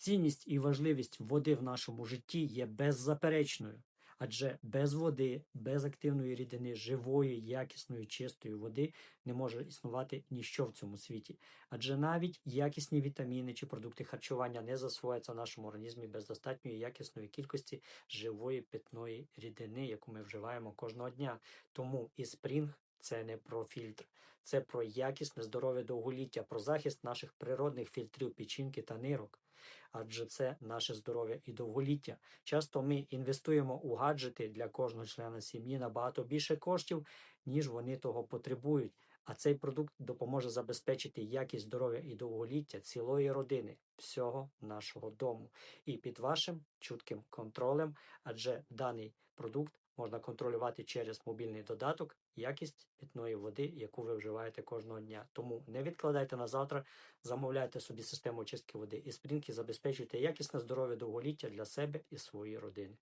Цінність і важливість води в нашому житті є беззаперечною, адже без води, без активної рідини, живої, якісної, чистої води не може існувати ніщо в цьому світі. Адже навіть якісні вітаміни чи продукти харчування не засвояться в нашому організмі без достатньої якісної кількості живої питної рідини, яку ми вживаємо кожного дня. Тому і спрінг це не про фільтр, це про якісне здорове довголіття, про захист наших природних фільтрів печінки та нирок. Адже це наше здоров'я і довголіття. Часто ми інвестуємо у гаджети для кожного члена сім'ї набагато більше коштів, ніж вони того потребують. А цей продукт допоможе забезпечити якість здоров'я і довголіття цілої родини, всього нашого дому. І під вашим чутким контролем, адже даний продукт можна контролювати через мобільний додаток якість питної води, яку ви вживаєте кожного дня. Тому не відкладайте на завтра, замовляйте собі систему очистки води і спрінки, забезпечуйте якісне здоров'я довголіття для себе і своєї родини.